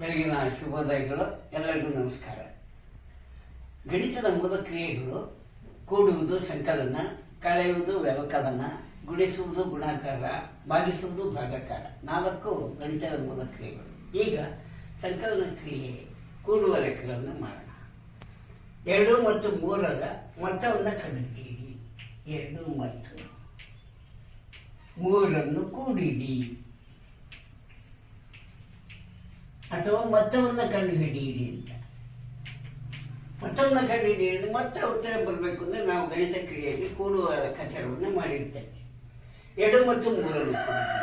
ಬೆಳಗಿನ ಶುಭೋದಯಗಳು, ಎಲ್ಲರಿಗೂ ನಮಸ್ಕಾರ. ಗಣಿತದ ಮೂಲ ಕ್ರಿಯೆಗಳು, ಕೂಡುವುದು ಸಂಕಲನ, ಕಳೆಯುವುದು ವ್ಯವಕಲನ, ಗುಣಿಸುವುದು ಗುಣಾಕಾರ, ಭಾಗಿಸುವುದು ಭಾಗಾಕಾರ. ನಾಲ್ಕು ಗಣಿತದ ಮೂಲ ಕ್ರಿಯೆಗಳು. ಈಗ ಸಂಕಲನ ಕ್ರಿಯೆ, ಕೂಡುವ ಲೆಕ್ಕಗಳನ್ನು ಮಾಡೋಣ. ಎರಡು ಮತ್ತು ಮೂರರ ಮೊತ್ತವನ್ನು ಕಂಡುಹಿಡಿಯಿರಿ. ಎರಡು ಮತ್ತು ಮೂರನ್ನು ಕೂಡಿರಿ. ಅಥವಾ ಮೊತ್ತವನ್ನು ಕಂಡುಹಿಡಿಯಿರಿ ಅಂತ. ಮೊತ್ತವನ್ನು ಕಂಡುಹಿಡಿಯಿರಿ, ಮತ್ತೆ ಉತ್ತರ ಬರಬೇಕು ಅಂದ್ರೆ ನಾವು ಗಣಿತ ಕ್ರಿಯೆಯಲ್ಲಿ ಕೂಡುವ ಲೆಕ್ಕಾಚಾರವನ್ನು ಮಾಡಿರ್ತೇವೆ. ಎರಡು ಮತ್ತು ಮೂರನ್ನು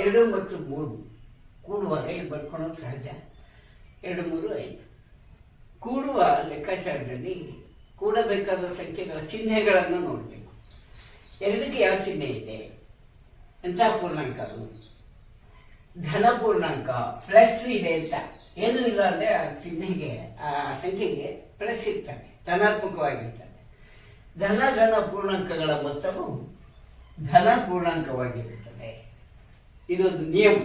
ಎರಡು ಮತ್ತು ಮೂರು ಕೂಡುವಾಗ ಇಲ್ಲಿ ಬರ್ಕೊಳ್ಳೋದು ಸಹಜ. ಎರಡು, ಮೂರು, ಐದು. ಕೂಡುವ ಲೆಕ್ಕಾಚಾರದಲ್ಲಿ ಕೂಡಬೇಕಾದ ಸಂಖ್ಯೆಗಳ ಚಿಹ್ನೆಗಳನ್ನು ನೋಡಬೇಕು. ಎರಡಕ್ಕೆ ಯಾವ ಚಿಹ್ನೆ ಇದೆ? ಎಂಥ ಪೂರ್ಣಾಂಕ ಧನ ಪೂರ್ಣಾಂಕ ಪ್ಲಸ್ ಇದೆ ಅಂತ. ಏನೂ ಇಲ್ಲ ಅಂದರೆ ಆ ಚಿಹ್ನೆಗೆ ಆ ಸಂಖ್ಯೆಗೆ ಪ್ಲಸ್ ಇರ್ತಾನೆ ಧನಾತ್ಮಕವಾಗಿರ್ತದೆ. ಧನ ಧನ ಪೂರ್ಣಾಂಕಗಳ ಮೊತ್ತವು ಧನ ಪೂರ್ಣಾಂಕವಾಗಿರುತ್ತದೆ ಇದೊಂದು ನಿಯಮ.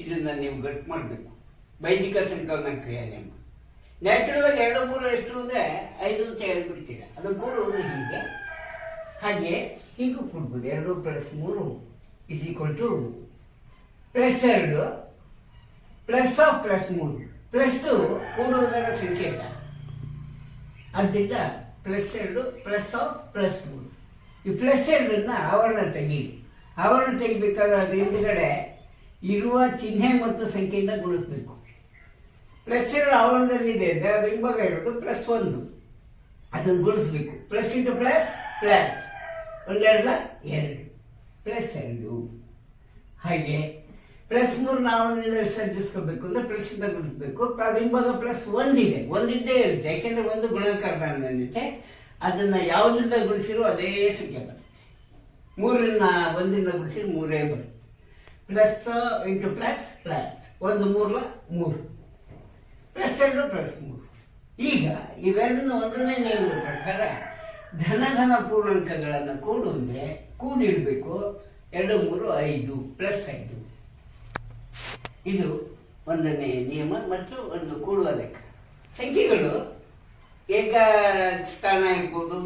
ಇದನ್ನು ನೀವು ಗಟ್ಟು ಮಾಡಬೇಕು. ವೈದಿಕ ಸಂಕಲನ ಕ್ರಿಯಾ ನಿಯಮ. ನ್ಯಾಚುರಲ್ ಎರಡು ಮೂರು ಎಷ್ಟು ಅಂದರೆ ಐದು ಅಂತ ಹೇಳ್ಬಿಡ್ತೀರ. ಅದು ಕೂಡುವುದು ಹೀಗೆ. ಹಾಗೆ ಹೀಗೂ ಕೊಡ್ಬೋದು. ಎರಡು ಪ್ಲಸ್ ಮೂರು ಇಸ್ ಈಕ್ವಲ್ ಪ್ಲಸ್ ಎರಡು, ಪ್ಲಸ್ ಆಫ್ ಪ್ಲಸ್ ಮೂರು. ಪ್ಲಸ್ಸು ಕೂಡುವುದರ ಸಂಕೇತ. ಆದ್ದರಿಂದ ಪ್ಲಸ್ ಎರಡು, ಪ್ಲಸ್ ಆಫ್ ಪ್ಲಸ್ ಮೂರು. ಈ ಪ್ಲಸ್ ಎರಡನ್ನ ಆವರಣ ತೆಗೀರಿ ಆವರಣ ತೆಗಿಬೇಕಾದ್ರೆ ಅದ್ರ ಹಿಂದ್ಗಡೆ ಇರುವ ಚಿಹ್ನೆ ಮತ್ತು ಸಂಖ್ಯೆಯಿಂದ ಗುಣಿಸ್ಬೇಕು. ಪ್ಲಸ್ ಎರಡು ಆವರಣದಲ್ಲಿ ಇದೆ ಅಂದರೆ ಅದು ಹಿಂಭಾಗ ಎರಡು, ಪ್ಲಸ್ ಒಂದು. ಅದನ್ನು ಗುಣಿಸ್ಬೇಕು. Plus into plus plus. ಒಂದೆರಡ, ಎರಡು. ಪ್ಲಸ್ ಎರಡು. ಹಾಗೆ ಪ್ಲಸ್ ಮೂರು ನಾವು ವಿಸರ್ಜಿಸ್ಕೋಬೇಕು ಅಂದರೆ ಗುಣಿಸ್ಬೇಕು ಹಿಂಭಾಗ ಪ್ಲಸ್ ಒಂದಿದೆ. ಒಂದಿದ್ದೇ ಇರುತ್ತೆ. ಯಾಕೆಂದರೆ ಒಂದು ಗುಣಾಕಾರದ ಅನ್ನತ್ತೆ ಅದನ್ನು ಯಾವುದರಿಂದ ಗುಣಿಸಿರೋ ಅದೇ ಸಂಖ್ಯೆ ಬರುತ್ತೆ. ಮೂರನ್ನ, ಒಂದಿಂದ ಗುಣಿಸಿ ಮೂರೇ ಬರುತ್ತೆ. ಪ್ಲಸ್ ಇಂಟು ಪ್ಲಸ್ ಪ್ಲಸ್ ಒಂದು ಮೂರು ಮೂರು. ಪ್ಲಸ್ ಎರಡು ಪ್ಲಸ್ ಮೂರು. ಈಗ ಇವೆರಡನ್ನ ಒಂದನೇ ನಿಯಮದ ಪ್ರಕಾರ ಧನ ಧನ ಪೂರ್ಣಾಂಕಗಳನ್ನು ಕೂಡ ಅಂದರೆ ಕೂಡಿಡಬೇಕು ಎರಡು, ಮೂರು, ಐದು ಪ್ಲಸ್ ಐದು. ಇದು ಒಂದನೇ ನಿಯಮ ಮತ್ತು ಒಂದು ಕೂಡುವ ಲೆಕ್ಕ. ಸಂಖ್ಯೆಗಳು ಏಕ ಸ್ಥಾನ ಇರ್ಬೋದು,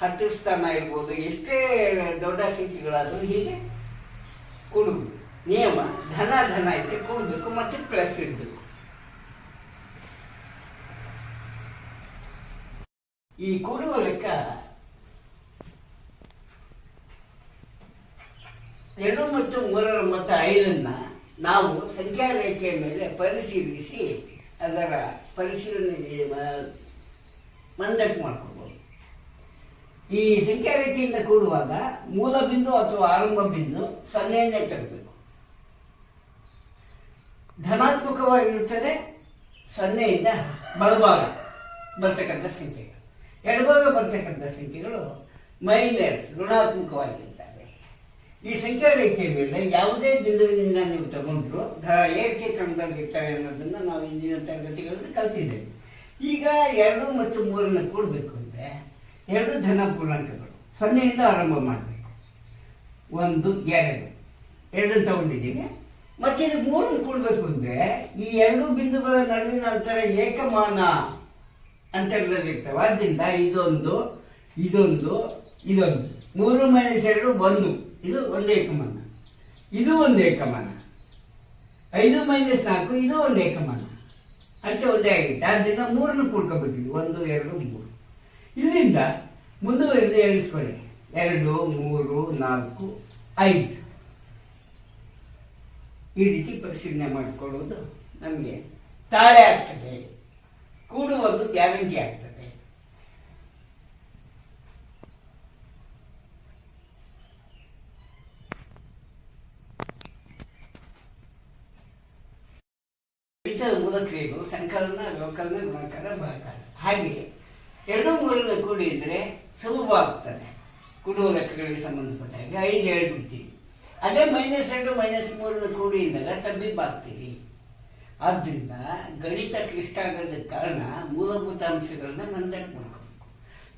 ಹತ್ತು ಸ್ಥಾನ ಇರ್ಬೋದು, ಎಷ್ಟೇ ದೊಡ್ಡ ಸಂಖ್ಯೆಗಳಾದರೂ ಹೀಗೆ ಕೂಡುವುದು. ನಿಯಮ, ಧನ ಧನ ಇದ್ರೆ ಕೂಡಬೇಕು ಮತ್ತು ಪ್ಲಸ್ ಇಡಬೇಕು. ಈ ಕೂಡುವ ಲೆಕ್ಕ ಎರಡು ಮತ್ತು ಮೂರರ ಮತ್ತು ಐದನ್ನ ನಾವು ಸಂಖ್ಯಾ ರೇಖೆಯ ಮೇಲೆ ಪರಿಶೀಲಿಸಿ ಅದರ ಪರಿಶೀಲನೆಗೆ ಮಂದಟ್ಟು ಮಾಡ್ಕೋಬಹುದು ಈ ಸಂಖ್ಯಾ ರೇಖೆಯಿಂದ ಕೂಡುವಾಗ ಮೂಲ ಬಿಂದು ಅಥವಾ ಆರಂಭ ಬಿಂದು ಸೊನ್ನೆಯನ್ನೇ ತರಬೇಕು ಧನಾತ್ಮಕವಾಗಿರುತ್ತದೆ, ಸೊನ್ನೆಯಿಂದ ಬಲಭಾಗ ಬರ್ತಕ್ಕಂಥ ಸಂಖ್ಯೆಗಳು. ಎಡಭಾಗ ಬರ್ತಕ್ಕಂಥ ಸಂಖ್ಯೆಗಳು ಮೈನಸ್ ಋಣಾತ್ಮಕವಾಗಿರ್ತವೆ ಈ ಸಂಖ್ಯಾ ರೇಖೆಯ ಮೇಲೆ ಯಾವುದೇ ಬಿಂದುವಿನಿಂದ ನೀವು ತಗೊಂಡ್ರು ಏರಿಕೆ ಕ್ರಮದಲ್ಲಿರ್ತವೆ ಅನ್ನೋದನ್ನ ನಾವು ಇಂದಿನ ತರಗತಿಗಳಲ್ಲಿ ಕಲ್ತಿದ್ದೇವೆ. ಈಗ ಎರಡು ಮತ್ತು ಮೂರನ್ನು ಕೂಡಬೇಕು ಅಂದ್ರೆ ಎರಡು ಧನ ಪೂರ್ಣಾಂಕಗಳು ಸೊನ್ನೆಯಿಂದ ಆರಂಭ ಮಾಡಬೇಕು. ಒಂದು, ಎರಡು. ಎರಡನ್ನು ತಗೊಂಡಿದ್ದೀವಿ. ಮತ್ತೆ ಇದು ಮೂರನ್ನು ಕೂಡಬೇಕು ಅಂದ್ರೆ ಈ ಎರಡು ಬಿಂದುಗಳ ನಡುವಿನ ಅಂತರ ಏಕಮಾನ ಅಂತರದಲ್ಲಿರ್ತವೆ. ಆದ್ದರಿಂದ ಇದೊಂದು ಇದೊಂದು ಇದೊಂದು. ಮೂರು ಮೈನಸ್ ಎರಡು, ಒಂದು. ಇದು ಒಂದು ಏಕಮಾನ. ಇದು ಒಂದು ಏಕಮಾನ. ಐದು ಮೈನಸ್ ನಾಲ್ಕು, ಇದು ಒಂದು ಏಕಮಾನ. ಅಂತ ಒಂದೇ ಆಗಿತ್ತು ಆದ್ದರಿಂದ ಮೂರನ್ನು ಕೂಡ್ಕೊಬೇಕಿದ್ವಿ ಒಂದು, ಎರಡು, ಮೂರು. ಇಲ್ಲಿಂದ ಮುಂದುವರೆದು ಎಣಿಸ್ಕೊಳ್ಳಿ ಎರಡು, ಮೂರು, ನಾಲ್ಕು, ಐದು. ಈ ರೀತಿ ಪರಿಶೀಲನೆ ಮಾಡಿಕೊಳ್ಳುವುದು ನಮಗೆ ತಾಳೆ ಆಗ್ತದೆ. ಕೂಡುವುದು ಗ್ಯಾರಂಟಿ ಆಗ್ತದೆ. ಗಣಿತದ ಮೂಲ ಕ್ರಿಯೆಗಳು ಸಂಕಲನ ವ್ಯವಕಲನ ಗುಣಾಕಾರ ಭಾಗಾಕಾರ ಹಾಗೆ ಎರಡು ಮೂರನ್ನು ಕೂಡಿದರೆ ಸುಲಭ ಆಗ್ತದೆ ಕೂಡುವ ಲೆಕ್ಕಗಳಿಗೆ ಸಂಬಂಧಪಟ್ಟ ಹಾಗೆ ಐದು ಹೇಳ್ಬಿಡ್ತೀವಿ ಅದೇ ಮೈನಸ್ ಎರಡು ಮೈನಸ್ ಮೂರನ್ನು ಕೂಡಿ ಇದ್ದಾಗ ತಬ್ಬಿಬ್ಬಾಗ್ತೀವಿ. ಆದ್ದರಿಂದ ಗಣಿತ ಕ್ಲಿಷ್ಟ ಆಗದ ಕಾರಣ ಮೂಲಭೂತ ಅಂಶಗಳನ್ನ ಮಂದಕ್ಕೆ ಮಾಡ್ಕೋಬೇಕು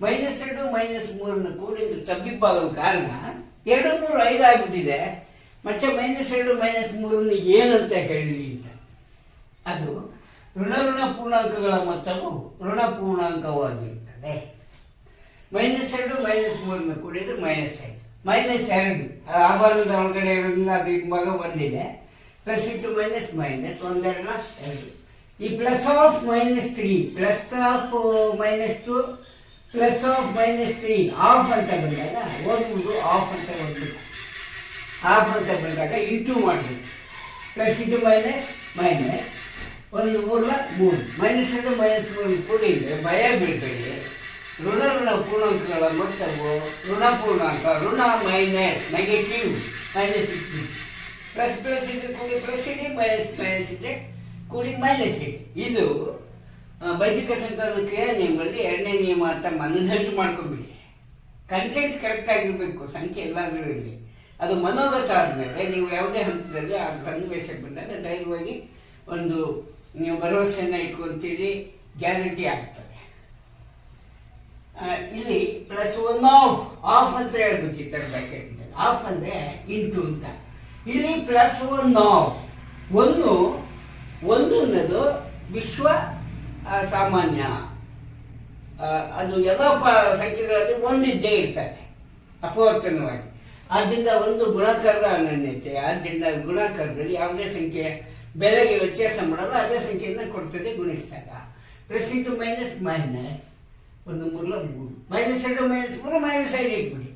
ಮೈನಸ್ ಎರಡು ಮೈನಸ್ ಮೂರನ್ನು ಕೂಡಿದ್ರೆ ತಬ್ಬಿಬ್ಬಾಗೋ ಕಾರಣ ಎರಡು, ಮೂರು, ಐದು ಆಗ್ಬಿಟ್ಟಿದೆ. ಮತ್ತೆ ಮೈನಸ್ ಎರಡು ಮೈನಸ್ ಮೂರನ್ನು ಏನಂತ ಅಂತ ಅದು ಋಣ ಋಣ ಪೂರ್ಣಾಂಕಗಳ ಮೊತ್ತವು ಋಣ ಪೂರ್ಣಾಂಕವಾಗಿರುತ್ತದೆ. ಮೈನಸ್ ಎರಡು ಮೈನಸ್ ಮೂರನ್ನು ಕೂಡಿದ್ರೆ ಮೈನಸ್ ಐದು. ಮೈನಸ್ ಎರಡು ಆಭರಣದ ಒಳಗಡೆ ಇರೋದ್ರಿಂದ ಭಾಗ ಬಂದಿದೆ ಪ್ಲಸ್ ಇಟ್ಟು ಮೈನಸ್ ಮೈನಸ್ ಒಂದೆರಡ, ಎರಡು. ಈ plus of minus three plus of minus two plus of minus three of ಅಂತ ಬಂದಾಗ ಓದ್ಬೋದು ಆಫ್ ಅಂತ ಓದ್ಬೇಕು ಆಫ್ ಅಂತ ಬಂದಾಗ ಇಂಟು ಮಾಡಬೇಕು. ಪ್ಲಸ್ ಇಟ್ಟು ಮೈನಸ್ ಮೈನಸ್ ಒಂದು ಮೂರಲ ಮೂರು. ಮೈನಸ್ ಎರಡು ಮೈನಸ್ ಮೂರು ಭಯ ಬೀಳ್ಬೇಡಿ ಋಣ ಋಣ ಪೂರ್ಣಾಂಕಗಳ ಮೊತ್ತವು ಋಣ ಪೂರ್ಣಾಂಕ, ಋಣ minus negative minus plus plus ಇದ್ರೆ ಕೂಡಿ ಪ್ಲಸ್ ಇಡಿ ಮೈನಸ್ ಮೈನಸ್ ಇದ್ರೆ ಕೂಡಿ ಮೈನಸ್ ಇದೆ ಇದು ಬೈದಿಕ ಸಂಕಲನ ಕ್ರಿಯಾ ಎರಡನೇ ನಿಯಮ ಅಂತ ಮನದಟ್ಟು ಮಾಡ್ಕೊಂಡ್ಬಿಡಿ. ಕಂಟೆಂಟ್ ಕರೆಕ್ಟ್ ಆಗಿರಬೇಕು, ಸಂಖ್ಯೆ ಎಲ್ಲಾದರೂ ಇರಲಿ. ಅದು ಮನೋಗತ ಆದಮೇಲೆ ನೀವು ಯಾವುದೇ ಹಂತದಲ್ಲಿ ಆ ಸನ್ನಿವೇಶಕ್ಕೆ ಬಂದಾಗ ಧೈರ್ಯವಾಗಿ ಒಂದು ನೀವು ಭರವಸೆಯನ್ನು ಇಟ್ಕೊಂತೀರಿ ಗ್ಯಾರಂಟಿ ಆಗ್ತದೆ. ಇಲ್ಲಿ ಪ್ಲಸ್ ಒನ್ ಆಫ್ ಆಫ್ ಅಂತ ಹೇಳ್ಬೇಕಿತ್ತು ಬ್ರಾಕೆಟ್ ಆಫ್ ಅಂದ್ರೆ ಇಂಟು ಅಂತ. ಇಲ್ಲಿ ಪ್ಲಸ್ ಒನ್ ಆಫ್ ಒಂದು ಒಂದು ಅನ್ನೋದು ವಿಶ್ವ ಸಾಮಾನ್ಯ. ಅದು ಎಲ್ಲ ಸಂಖ್ಯೆಗಳಲ್ಲಿ ಒಂದಿದ್ದೇ ಇರ್ತದೆ, ಅಪವರ್ತನವಾಗಿ. ಆದ್ದರಿಂದ ಒಂದು ಗುಣಾಕಾರದ ಅನನ್ಯತೆ, ಆದ್ದರಿಂದ ಗುಣಾಕಾರದಲ್ಲಿ ಯಾವುದೇ ಸಂಖ್ಯೆ ಬೆಲೆಗೆ ವ್ಯತ್ಯಾಸ ಮಾಡಲ್ಲ, ಅದೇ ಸಂಖ್ಯೆಯನ್ನು ಕೊಡ್ತದೆ ಗುಣಿಸಿದಾಗ. ಪ್ಲಸ್ ಇಂಟು ಮೈನಸ್ ಮೈನಸ್ ಒಂದು ಮೂರಲ ಮೂರು ಮೈನಸ್ ಎರಡು ಮೈನಸ್ ಮೂರು ಮೈನಸ್ ಐದು ಇಟ್ಬಿಡಿ.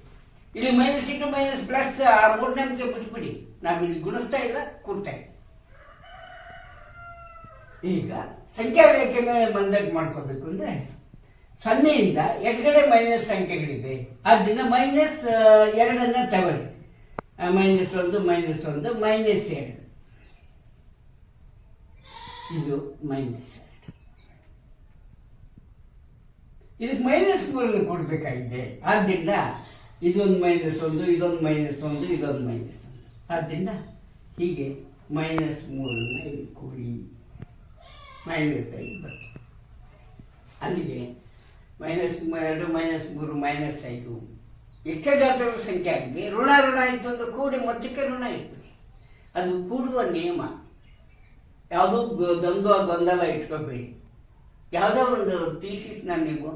ಇಲ್ಲಿ ಮೈನಸ್ ಇಂಟು ಮೈನಸ್ ಪ್ಲಸ್ ಆ ಮೂರನೇ ಅಂಶ ಬಿಟ್ಬಿಡಿ ನಾವು ಇಲ್ಲಿ ಗುಣಿಸ್ತಾ ಇಲ್ಲ, ಕೊಡ್ತಾ ಇಲ್ಲ. ಈಗ ಸಂಖ್ಯಾ ರೇಖೆನೇ ಮೇಲೆ ಬಂದಟ್ಟು ಮಾಡ್ಕೋಬೇಕು ಅಂದ್ರೆ ಸೊನ್ನೆಯಿಂದ ಎಡಗಡೆ ಮೈನಸ್ ಸಂಖ್ಯೆಗಳಿವೆ. ಆದ್ದರಿಂದ ಮೈನಸ್ ಎರಡನ್ನ ತಗೊಳ್ಳಿ. ಮೈನಸ್ ಒಂದು ಮೈನಸ್ ಒಂದು ಮೈನಸ್ ಎರಡು. ಇದು ಮೈನಸ್ ಇದಕ್ಕೆ ಮೈನಸ್ ಮೂರನ್ನು ಕೊಡಬೇಕಾಗಿದೆ. ಆದ್ದರಿಂದ ಇದೊಂದು ಮೈನಸ್ ಒಂದು, ಇದೊಂದು ಮೈನಸ್ ಒಂದು, ಇದೊಂದು ಮೈನಸ್ ಒಂದು. ಆದ್ದರಿಂದ ಹೀಗೆ ಮೈನಸ್ ಮೂರನ್ನು ಇಲ್ಲಿ ಕೂಡಿ. ಮೈನಸ್ ಐದು ಬರ್ತದೆ. ಅಲ್ಲಿಗೆ ಮೈನಸ್ ಎರಡು ಮೈನಸ್ ಮೂರು ಮೈನಸ್ ಐದು. ಎಷ್ಟೇ ಗಾತ್ರದ ಸಂಖ್ಯೆ ಆಗಿದೆ. ಋಣ ಋಣ ಇತ್ತು ಕೂಡಿ ಮೊತ್ತಕ್ಕೆ ಋಣ ಇರ್ತದೆ. ಅದು ಕೂಡುವ ನಿಯಮ. ಯಾವುದೂ ದ್ವಂದ್ವ ಗೊಂದಲ ಇಟ್ಕೋಬೇಡಿ. ಯಾವುದೋ ಒಂದು ಥೀಸಿಸ್ನ ನೀವು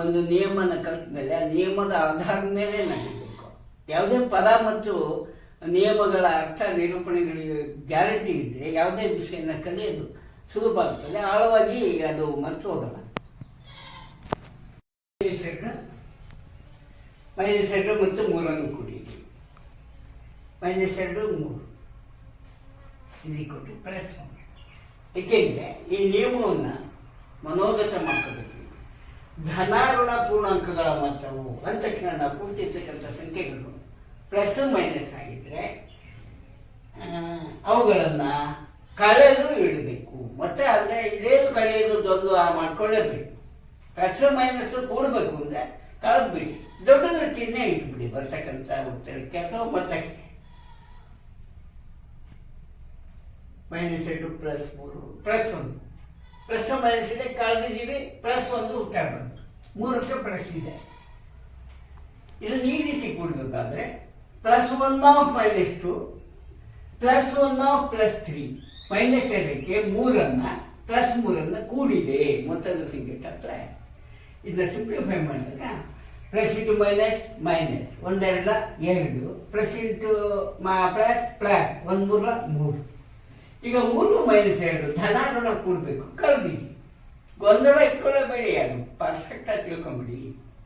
ಒಂದು ನಿಯಮನ ಕಲಿತ ಮೇಲೆ ಆ ನಿಯಮದ ಆಧಾರದ ಮೇಲೆ ನಡೀಬೇಕು. ಯಾವುದೇ ಪದ ಮತ್ತು ನಿಯಮಗಳ ಅರ್ಥ ನಿರೂಪಣೆಗಳಿಗೆ ಗ್ಯಾರಂಟಿ ಇದ್ದರೆ ಯಾವುದೇ ವಿಷಯನ ಕಲಿಯೋದು ಸುಲಭ ಆಗ್ತದೆ. ಆಳವಾಗಿ ಅದು ಮರ್ತು ಹೋಗಲ್ಲ. ಮೈನಸ್ ಎರಡು ಮತ್ತು ಮೂರನ್ನು ಕುಡಿಯಿರಿ ಮೈನಸ್ ಎರಡು ಮೂರು. ಇದು ಕೊಟ್ಟು ಪ್ಲಸ್ ಏಕೆಂದರೆ ಈ ನಿಯಮವನ್ನು ಮನೋಗತ ಮಾಡ್ಕೋಬೇಕು. ಧನಾರುಣ ಪೂರ್ಣಾಂಕಗಳ ಮೊತ್ತವು ಅಂದ ತಕ್ಷಣ ನಾವು ಸಂಖ್ಯೆಗಳು ಪ್ಲಸ್ ಮೈನಸ್ ಆಗಿದ್ರೆ ಅವುಗಳನ್ನು ಅವುಗಳನ್ನ ಕಳೆದು ಇಡಬೇಕು. ಮತ್ತೆ ಅಂದ್ರೆ ಇದೇನು ಕಳೆಯೋದು ದೊಡ್ಡ ಮಾಡ್ಕೊಳ್ಳೇಬೇಕು. ಪ್ಲಸ್ ಮೈನಸ್ ಕೂಡಬೇಕು ಅಂದ್ರೆ ಕಳೆದ್ಬಿಡಿ. ದೊಡ್ಡದು ಚಿಹ್ನೆ ಇಟ್ಬಿಡಿ ಬರ್ತಕ್ಕಂಥ ಉತ್ತರಕ್ಕೆ ಅಥವಾ ಮೊತ್ತಕ್ಕೆ. ಮೈನಸ್ ಎರಡು ಪ್ಲಸ್ ಮೂರು ಪ್ಲಸ್ ಒಂದು ಪ್ಲಸ್ ಮೈನಸ್ ಇದೆ ಕಳೆದಿದ್ದೀವಿ ಪ್ಲಸ್ ಒಂದು ಉತ್ತರ ಬಂತು ಮೂರಕ್ಕೆ ಪ್ಲಸ್ ಇದೆ. ಇದನ್ನ ಈ ರೀತಿ ಕೂಡಬೇಕಾದ್ರೆ plus one of minus two plus one of plus three minus ಎರಡಕ್ಕೆ ಮೂರನ್ನ ಪ್ಲಸ್ ಮೂರನ್ನ ಕೂಡಿದೆ. ಮೊತ್ತದ ತಪ್ಪರೆ. ಇದನ್ನ ಸಿಂಪ್ಲಿಫೈ ಮಾಡಿದಾಗ ಪ್ಲಸ್ ಇಂಟು ಮೈನಸ್ ಮೈನಸ್ ಒಂದೆರಡ, ಎರಡು. ಪ್ಲಸ್ ಇಂಟು ಪ್ಲಸ್ ಪ್ಲಸ್ ಒಂದು ಮೂರ ಮೂರು. ಈಗ ಮೂರು ಮೈನಸ್ ಎರಡು ಧನಾಋಣ ಕೂಡಬೇಕು, ಕಳೆದಿವಿ. ಗೊಂದಲ ಇಟ್ಕೊಳ್ಳಬೇಡಿ ಅದು ಪರ್ಫೆಕ್ಟ್ ಆಗಿ ತಿಳ್ಕೊಂಬಿಡಿ.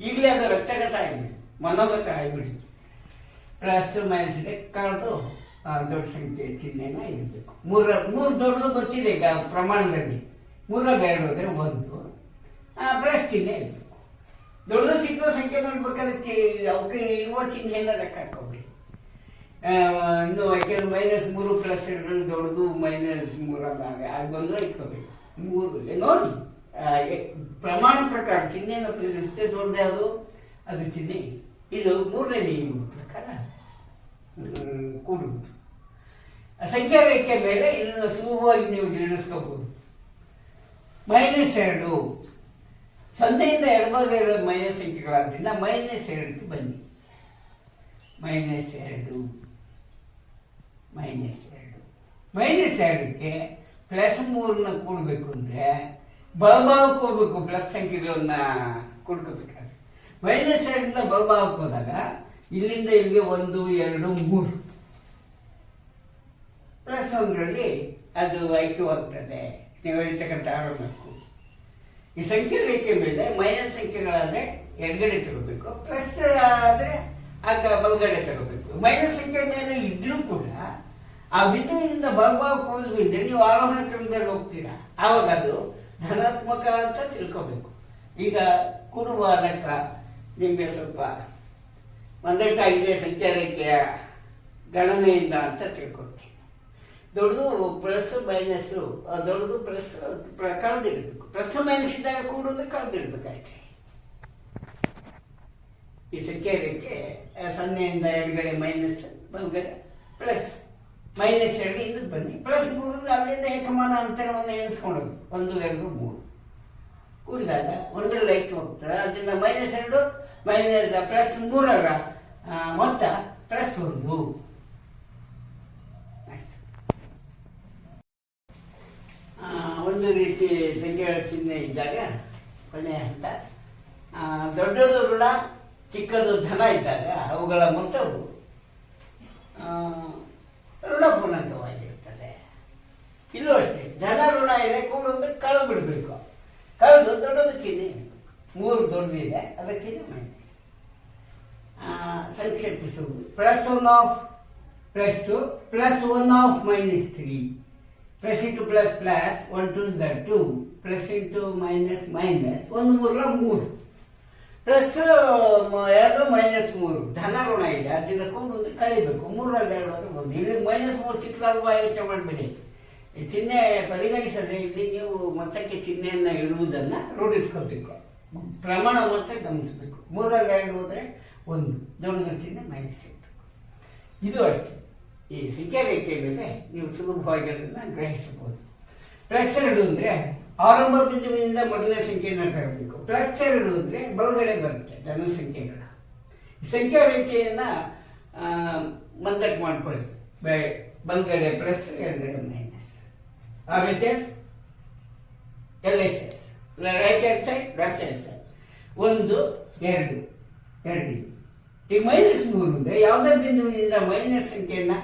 ಈಗಲೇ ಅದು ರಕ್ತಗತ ಆಗಿಬಿಡಿ ಮನೋಗತ ಆಗಿಬಿಡಿ. ಪ್ಲಸ್ ಮೈನಸ್ ಇದೆ, ಕಳೆದು ದೊಡ್ಡ ಸಂಖ್ಯೆ ಚಿಹ್ನೆನ ಇರಬೇಕು ಮೂರ, ಮೂರು ದೊಡ್ಡದು ಗೊತ್ತಿದೆ ಈಗ ಪ್ರಮಾಣದಲ್ಲಿ. ಮೂರ ಎರಡು ಅಂದರೆ ಒಂದು. ಪ್ಲಸ್ ಚಿಹ್ನೆ ಇರಬೇಕು ದೊಡ್ಡದು ಚಿಕ್ಕದ ಸಂಖ್ಯೆ ನೋಡ್ಬೇಕಾದ್ರೆ ಅವಕ್ಕೆ ಇರುವ ಚಿಹ್ನೆಯನ್ನ ಲೆಕ್ಕ ಹಾಕೋಬಿಡಿ ಇನ್ನು ಯಾಕೆಂದ್ರೆ ಮೈನಸ್ ಮೂರು ಪ್ಲಸ್ ಎರಡರಲ್ಲಿ ದೊಡ್ಡದು ಮೈನಸ್ ಮೂರಲ್ಲ ಆಗೊಂದು ಇಟ್ಕೋಬೇಕು. ಮೂರು ನೋಡಿ ಪ್ರಮಾಣ ಪ್ರಕಾರ ಚಿಹ್ನೆಯನ್ನು ಮತ್ತು ದೊಡ್ಡದು ಯಾವುದು? ಅದು ಚಿಹ್ನೆ. ಇದು ಮೂರನೇ ನಿಯಮದ ಪ್ರಕಾರ ಕೂಡುವುದು. ಸಂಖ್ಯಾ ರೇಖೆ ಮೇಲೆ ಇದನ್ನು ಸುಲಭವಾಗಿ ನೀವು ಜೀರ್ಣಿಸ್ಕೋಬಹುದು. ಮೈನಸ್ ಎರಡು. ಸೊನ್ನೆಯಿಂದ ಎಡಭಾಗ ಇರೋದು ಮೈನಸ್ ಸಂಖ್ಯೆಗಳಾದ್ರಿಂದ ಮೈನಸ್ ಎರಡಕ್ಕೆ ಬನ್ನಿ. ಮೈನಸ್ ಎರಡು. ಮೈನಸ್ ಎರಡು ಮೈನಸ್ ಎರಡಕ್ಕೆ ಪ್ಲಸ್ ಮೂರನ್ನ ಕೂಡಬೇಕು ಅಂದ್ರೆ ಬಲಭಾವ ಕೂಡಬೇಕು ಪ್ಲಸ್ ಸಂಖ್ಯೆಗಳನ್ನ ಕೂಡ್ಕೋಬೇಕಾದ್ರೆ ಮೈನಸ್ ಎರಡನ್ನ ಬಲಭಾವಕ್ಕೆ ಹೋದಾಗ ಇಲ್ಲಿಂದ ಇಲ್ಲಿಗೆ ಒಂದು, ಎರಡು, ಮೂರು. ಪ್ಲಸ್ ಒಂದರಲ್ಲಿ ಅದು ಐಕ್ಯವಾಗ್ತದೆ. ನೀವು ಹೇಳ್ತಕ್ಕಂಥ ಆರಂಭಕ್ಕೂ. ಈ ಸಂಖ್ಯೆ ರೇಖೆ ಮೇಲೆ ಮೈನಸ್ ಸಂಖ್ಯೆಗಳಾದ್ರೆ ಎಡಗಡೆ ತಗೋಬೇಕು ಪ್ಲಸ್ ಆದ್ರೆ ಬಲಗಡೆ ತಗೋಬೇಕು. ಮೈನಸ್ ಸಂಖ್ಯೆ ಮೇಲೆ ಇದ್ರೂ ಕೂಡ ಆ ಬಿಂದುವಿನಿಂದ ಬಲಭಾಗ ಹೋದ್ರಿಂದ ನೀವು ಆರೋಹಣ ಕ್ರಮದಲ್ಲಿ ಹೋಗ್ತೀರಾ. ಆವಾಗ ಅದು ಧನಾತ್ಮಕ ಅಂತ ತಿಳ್ಕೋಬೇಕು. ಈಗ ಕುಡುವ ಲೆಕ್ಕ ನಿಮಗೆ ಸ್ವಲ್ಪ ಮಂದಟ್ಟಾಗಿದೆ ರೇಖೆಯ ಗಣನೆಯಿಂದ ಅಂತ ತಿಳ್ಕೊಳ್ತೀನಿ. ದೊಡ್ಡದು ಪ್ಲಸ್ ಮೈನಸ್ಸು ದೊಡ್ಡದು ಪ್ಲಸ್ ಕಳೆದಿರ್ಬೇಕು ಪ್ಲಸ್ ಮೈನಸ್ ಇದ್ದಾಗ ಕೂಡೋದು ಕಳೆದಿರ್ಬೇಕು ಅಷ್ಟೇ ಈ ಆ, ಸೊನ್ನೆಯಿಂದ ಎಡಗಡೆ ಮೈನಸ್ ಬಲಗಡೆ ಪ್ಲಸ್ ಮೈನಸ್ ಎರಡು ಇದಕ್ಕೆ ಬನ್ನಿ ಪ್ಲಸ್ ಮೂರು ಅಲ್ಲಿಂದ ಏಕಮಾನ ಅಂತರವನ್ನು ಎಣಿಸ್ಕೊಂಡು ಒಂದು ಎರಡು ಮೂರು ಕೂಡಿದಾಗ ಒಂದರಲ್ಲಿ ಐಕ್ಯ ಹೋಗ್ತದೆ ಅದರಿಂದ ಮೈನಸ್ ಎರಡು ಮೈನಸ್ ಪ್ಲಸ್ ಮೂರರ ಮೊತ್ತ ಪ್ಲಸ್ ಒಂದು ಒಂದು ರೀತಿ ಸಂಖ್ಯೆಗಳ ಚಿಹ್ನೆ ಇದ್ದಾಗ ಕೊನೆಯ ಹಂತ ಆ, ದೊಡ್ಡದು ಋಣ ಚಿಕ್ಕದು ಧನ ಇದ್ದಾಗ ಅವುಗಳ ಮೊತ್ತವು ಋಣಪೂರ್ಣಕವಾಗಿರುತ್ತದೆ ಋಣ ಪೂರ್ಣಾಂಕವಾಗಿರುತ್ತದೆ. ಇಲ್ಲೂ ಅಷ್ಟೇ, ಧನ, ಋಣ ಇದೆ, ಕೂಡೊಂದು ಕಳೆದು ಬಿಡಬೇಕು. ಕಳೆದು ದೊಡ್ಡದು ಚಿಹ್ನೆ ಮೂರು ಮೂರು ದೊಡ್ಡದಿದೆ ಅದಕ್ಕೆ ಚಿಹ್ನೆ ಮಾಡಿ ಸಂಕ್ಷೇಪಿಸುವುದು plus one of, plus two, plus one of minus three. Plus into plus plus one two Z two. Plus into minus minus ಒಂದು ಮೂರರ ಮೂರು. ಪ್ಲಸ್ ಎರಡು ಮೈನಸ್ ಮೂರು. ಧನ ಋಣ ಇದೆ. ಅದರಿಂದ ಕೊಂಡು ಒಂದು ಕಳಿಬೇಕು. ಮೂರರಲ್ಲಿ ಎರಡು ಅಂದ್ರೆ ಒಂದು ಇಲ್ಲಿ ಮೈನಸ್ ಮೂರು ಚಿಕ್ಕದಾಗುವ ಯೋಚನೆ ಮಾಡಬೇಡಿ. ಈ ಚಿಹ್ನೆ ಪರಿಗಣಿಸದೆ ಇಲ್ಲಿ ನೀವು ಮೊತ್ತಕ್ಕೆ ಚಿಹ್ನೆಯನ್ನು ಇಡುವುದನ್ನು ರೂಢಿಸ್ಕೋಬೇಕು ಪ್ರಮಾಣ ಮೊತ್ತ ಗಮನಿಸಬೇಕು. ಮೂರರಲ್ಲಿ ಎರಡು ಹೋದರೆ ಒಂದು. ದೊಡ್ಡ ಚಿಹ್ನೆ ಮೈನಸ್ ಇರಬೇಕು ಇದು ಅಷ್ಟೇ. ಈ ಸಂಖ್ಯಾ ರೇಖೆಯ ಮೇಲೆ ನೀವು ಸುಲಭವಾಗಿ ಅದನ್ನು ಗ್ರಹಿಸಬಹುದು. ಪ್ಲಸ್ ಎರಡು ಅಂದರೆ ಆರಂಭ ಬಿಂದುವಿನಿಂದ ಮೊದಲ ಸಂಖ್ಯೆಯನ್ನು ತರಬೇಕು. ಪ್ಲಸ್ ಎರಡು ಅಂದರೆ ಬಲಗಡೆ ಬರುತ್ತೆ, ಧನ ಸಂಖ್ಯೆಗಳ. ಈ ಸಂಖ್ಯಾ ರೇಖೆಯನ್ನು ಮಂದಕ್ಕೆ ಮಾಡ್ಕೊಳ್ಳಿ. ಬಲಗಡೆ ಪ್ಲಸ್ ಎರಡು minus R H S? L H S right hand side left hand side ಒಂದು, ಎರಡು ಎರಡು. ಈಗ ಮೈನಸ್ ಮೂರು ಅಂದರೆ ಯಾವುದೇ ಬಿಂದುವಿನಿಂದ ಮೈನಸ್ ಸಂಖ್ಯೆಯನ್ನು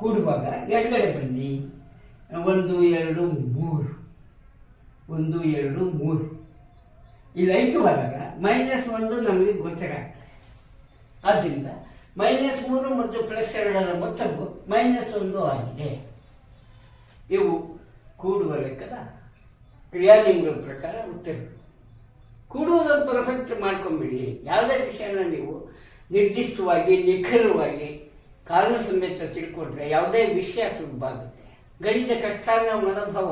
ಕೂಡುವಾಗ ಎರಡುಗಡೆ ಬನ್ನಿ. ಒಂದು, ಎರಡು, ಮೂರು. ಒಂದು, ಎರಡು, ಮೂರು. ಇಲ್ಲಿ ಐಕ್ಯವಾದಾಗ ಮೈನಸ್ ಒಂದು ನಮಗೆ ಗೋಚರ ಆಗ್ತದೆ. ಆದ್ದರಿಂದ ಮೈನಸ್ ಮೂರು ಮತ್ತು ಪ್ಲಸ್ ಎರಡರ ಮೊತ್ತವು ಮೈನಸ್ ಒಂದು ಆಗಿದೆ. ಇವು ಕೂಡುವ ಲೆಕ್ಕದ ಕ್ರಿಯಾಲಿಂಗಗಳ ಪ್ರಕಾರ ಉತ್ತರ. ಕೂಡುವುದನ್ನು ಪರ್ಫೆಕ್ಟ್ ಮಾಡ್ಕೊಂಬಿಡಿ. ಯಾವುದೇ ವಿಷಯನ ನೀವು ನಿರ್ದಿಷ್ಟವಾಗಿ, ನಿಖರವಾಗಿ ಕಾರಣ ಸಮೇತ ತಿಳ್ಕೊಂಡ್ರೆ ಯಾವುದೇ ವಿಷಯ ಸುಲಭ ಆಗುತ್ತೆ ಗಣಿತ ಕಷ್ಟ ಅನ್ನೋ ಮನೋಭಾವ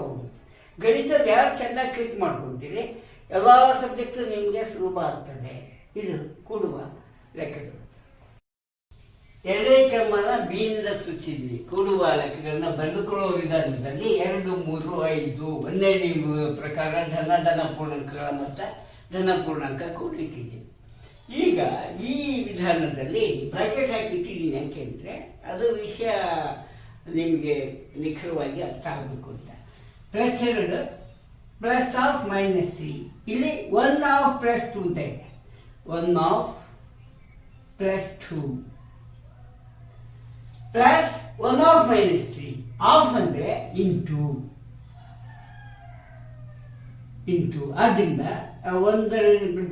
ಗಣಿತದ ಯಾರು ಚೆನ್ನಾಗಿ ಕ್ಲಿಕ್ ಮಾಡ್ಕೊಂತೀರಿ? ಎಲ್ಲ ಸಬ್ಜೆಕ್ಟು ನಿಮಗೆ ಸುಲಭ ಆಗ್ತದೆ. ಇದು ಕೊಡುವ ಲೆಕ್ಕಗಳು. ಎರಡೇ ಕ್ರಮನ ಬಿಯಿಂದ ಸೂಚಿದ್ವಿ. ಕೂಡುವ ಲೆಕ್ಕಗಳನ್ನ ಬಂದುಕೊಳ್ಳುವ ವಿಧಾನದಲ್ಲಿ ಎರಡು, ಮೂರು, ಐದು ಒಂದೇ ನೀವು ಪ್ರಕಾರ ಧನ ಧನ ಪೂರ್ಣಾಂಕಗಳ ಮೊತ್ತ, ಧನ ಪೂರ್ಣಾಂಕ ಕೊಡ್ಲಿಕ್ಕಿದೆ. ಈಗ ಈ ವಿಧಾನದಲ್ಲಿ ಬ್ರಾಕೆಟ್ ಹಾಕಿಟ್ಟಿದ್ದೀನಿ ಯಾಕೆಂದರೆ ಅದು ವಿಷಯ ನಿಮಗೆ ನಿಖರವಾಗಿ ಅರ್ಥ ಆಗಬೇಕು ಅಂತ. ಪ್ಲಸ್ ಎರಡು ಪ್ಲಸ್ ಆಫ್ ಮೈನಸ್ ತ್ರೀ ಇಲ್ಲಿ ಒನ್ ಆಫ್ ಪ್ಲಸ್ ಟು ಅಂತ ಇದೆ. One of plus two plus one of minus three of ಅಂದರೆ ಇಂಟು ಇಂಟು ಆದ್ದರಿಂದ ಒಂದರ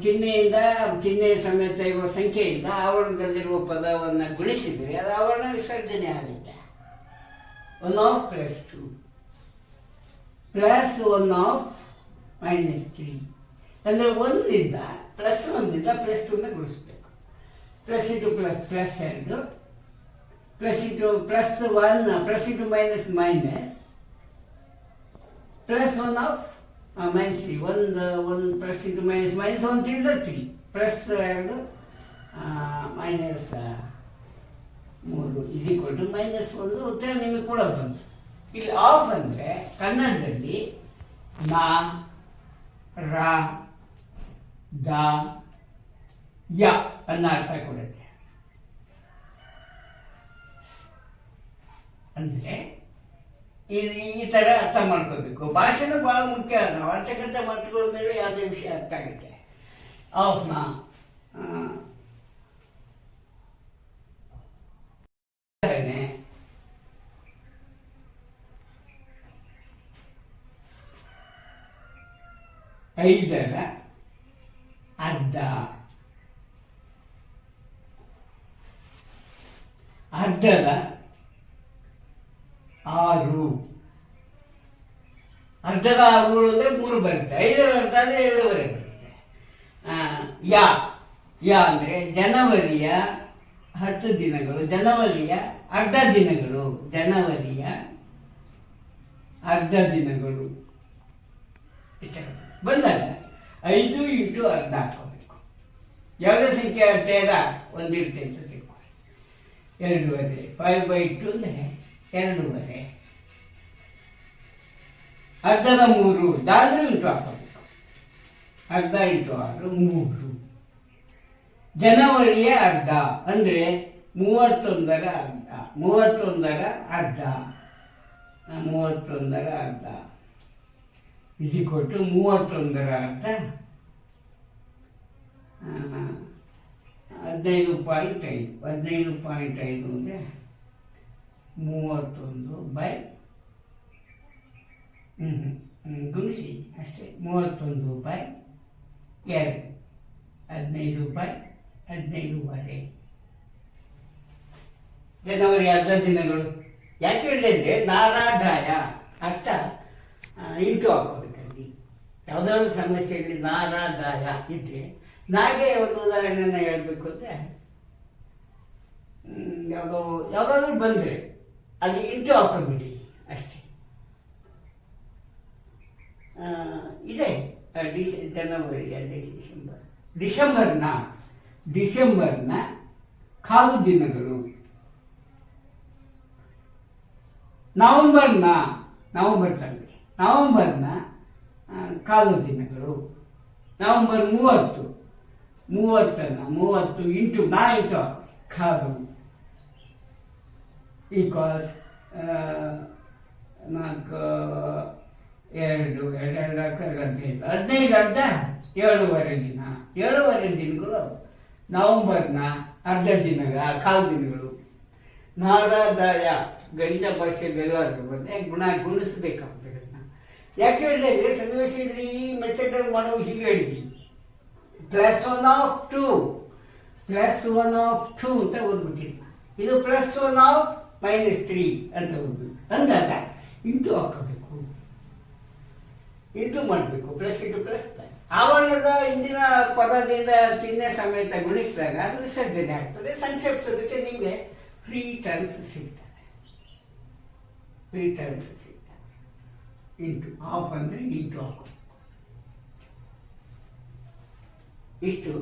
ಚಿಹ್ನೆಯಿಂದ, ಚಿಹ್ನೆಯ ಸಮೇತ ಇರುವ ಸಂಖ್ಯೆಯಿಂದ ಆವರಣದಲ್ಲಿರುವ ಪದವನ್ನು ಗುಣಿಸಿದರೆ ಅದು ಆವರಣ ವಿಸರ್ಜನೆ ಆಗುತ್ತೆ. One of plus two plus one of minus three ಅಂದರೆ ಒಂದಿಂದ ಪ್ಲಸ್ ಒಂದಿಂದ ಪ್ಲಸ್ ಟೂನ ಗುಣಿಸ್ಬೇಕು. ಪ್ಲಸ್ ಇಂಟು ಪ್ಲಸ್ ಪ್ಲಸ್ ಎರಡು. Plus into plus one plus into minus minus plus one of minus three ಒಂದು ಒಂದು plus into minus minus one ತಿಂದ three plus ಎರಡು ಮೈನಸ್ ಮೂರು ಇಸ್ ಈಕ್ವಲ್ ಮೈನಸ್ ಒಂದು ಉತ್ತರ ನಿಮಗೆ ಕೂಡ ಬಂತು. ಇಲ್ಲಿ ಆಫ್ ಅಂದರೆ ಕನ್ನಡದಲ್ಲಿ ನಾ ರ, ದ, ಯ ಅನ್ನ ಅರ್ಥ ಕೊಡುತ್ತೆ. ಅಂದರೆ ಈ ಈ ಥರ ಅರ್ಥ ಮಾಡ್ಕೋಬೇಕು ಭಾಷೆನೂ ಭಾಳ ಮುಖ್ಯ ನಾವು ಅರ್ಥಕ್ಕಂಥ ಮಾತುಗಳ ಮೇಲೆ ಯಾವುದೇ ವಿಷಯ ಅರ್ಥ ಆಗುತ್ತೆ. ಆಫ್ನ ಐದರ ಅರ್ಧ. ಅರ್ಧದ ಆರು. ಅರ್ಧದ ಆರು ಅಂದ್ರೆ ಮೂರು ಬರುತ್ತೆ. ಐದರ ಅರ್ಧ ಅಂದ್ರೆ ಎರಡೂವರೆ ಬರುತ್ತೆ. ಯಾ ಯಾ ಅಂದ್ರೆ ಜನವರಿಯ ಹತ್ತು ದಿನಗಳು, ಜನವರಿಯ ಅರ್ಧ ದಿನಗಳು, ಜನವರಿಯ ಅರ್ಧ ದಿನಗಳು. ಇಷ್ಟ. ಬಂದಾಗ ಐದು ಇಂಟು ಅರ್ಧ ಹಾಕೋಬೇಕು ಯಾವುದೇ ಸಂಖ್ಯೆ ಛೇದ ಒಂದಿರುತ್ತೆ ಅಂತ ತಿಳ್ಕೊಳ್ಳಿ ಎರಡೂವರೆ ಫೈವ್ ಬೈ ಟು ಅಂದರೆ ಎರಡೂವರೆ. ಅರ್ಧದ ಮೂರು, ದಾದ್ರೆ ಇಂಟು ಹಾಕೋಬೇಕು ಅರ್ಧ ಇಂಟು ಆರು, ಮೂರು. ಜನವರಿಯ ಅರ್ಧ ಅಂದರೆ ಮೂವತ್ತೊಂದರ ಅರ್ಧ. ಮೂವತ್ತೊಂದರ ಅರ್ಧ. ಮೂವತ್ತೊಂದರ ಅರ್ಧ. ಇಸಿ ಕೊಟ್ಟು ಮೂವತ್ತೊಂದರ ಅರ್ಥ? ಹದಿನೈದು ಪಾಯಿಂಟ್ ಐದು. ಹದಿನೈದು ಪಾಯಿಂಟ್ ಐದು ಅಂದರೆ ಮೂವತ್ತೊಂದು ಬೈ ಗುಣಿಸಿ. ಅಷ್ಟೇ. ಮೂವತ್ತೊಂದು ಬೈ ಎರಡು. ಹದಿನೈದು ಬೈ ಹದಿನೈದುವರೆ ಜನವರಿ ಅರ್ಧ ದಿನಗಳು. ಯಾಕೆ ಹೇಳಿದ್ರೆ ನಾರಾದಾಯ ಅರ್ಥ ಇಂಟು ಇಂಟು ಹಾಕೋಬೇಕಲ್ಲಿ ಸಮಸ್ಯೆ ಸಮಸ್ಯೆಯಲ್ಲಿ ನಾರಾದ ಇದ್ರೆ ನಾಗೆ ಒಂದು ಉದಾಹರಣೆನ ಹೇಳಬೇಕು ಅಂದರೆ ಯಾವುದೋ, ಯಾವುದಾದ್ರೂ ಬಂದರೆ ಅಲ್ಲಿ ಇಂಟು ಹಾಕೊಂಬಿಡಿ ಅಷ್ಟೇ. ಇದೆ ಡಿಸ, ಜನವರಿ ಅದೇ ಡಿಸೆಂಬರ್. ಡಿಸೆಂಬರ್ನ ಡಿಸೆಂಬರ್ನ ಕಾಲು ದಿನಗಳು. ನವೆಂಬರ್ನ, ನವೆಂಬರ್ ತಂದೆ ನವಂಬರ್ನ ಕಾಲು ದಿನಗಳು. ನವೆಂಬರ್ ಮೂವತ್ತು. ಮೂವತ್ತನ್ನ, ಮೂವತ್ತು ಇಂಟು ನಾ ಇಂಟು ಹಾಕಿ. ಕಾಲು ಈಕ್ವಲ್ಸ್ ನಾಲ್ಕು, ಎರಡು ಎರಡು ಹದಿನೈದು. ಹದಿನೈದು ಅರ್ಧ, ಏಳುವರೆ ದಿನ. ಏಳುವರೆ ದಿನಗಳು ನವೆಂಬರ್ನ ಅರ್ಧ ದಿನಗಳ ಕಾಲು ದಿನಗಳು. ನಾರಾದಾಯ ಗಣಿತ ಭಾಷೆಯಲ್ಲೆಲ್ಲರೂ ಬಂದರೆ ಗುಣ ಗುಣಿಸ್ಬೇಕಾಗ್ತದೆ. ಯಾಕೆ ಹೇಳಿದ್ರೆ ಸನ್ನಿವೇಶದಲ್ಲಿ ಈ ಮೆಥಡ್ ಮಾಡೋ ಹೀಗೆ ಹೇಳಿದ್ವಿ. Plus one of two plus one of two ಅಂತ ಓದ್ಬಿಟ್ಟಿದ್ವಿ. ಇದು plus one of minus three ಅಂತ ಓದ್ಬೇಕು ಅಂದಾಗ ಇಂಟು ಹಾಕಬೇಕು. ಇಂಟು ಮಾಡಬೇಕು. ಪ್ಲಸ್ ಇಂಟು ಪ್ಲಸ್ ಪ್ಲಸ್ ಆವರಣದ ಇಂದಿನ ಪದದಿಂದ ಚಿಹ್ನೆ ಸಮೇತ ಗುಣಿಸಿದಾಗ ಅದು ವಿಸರ್ಜನೆ ಆಗ್ತದೆ. ಸಂಕ್ಷೇಪಿಸೋದಕ್ಕೆ ನಿಮಗೆ ಫ್ರೀ ಟರ್ಮ್ಸ್ ಸಿಗ್ತದೆ. ಫ್ರೀ ಟರ್ಮ್ಸ್ ಇಂಟು ಆಫ್ ಅಂದರೆ ಇಂಟು ಆಫ್ ಇಷ್ಟು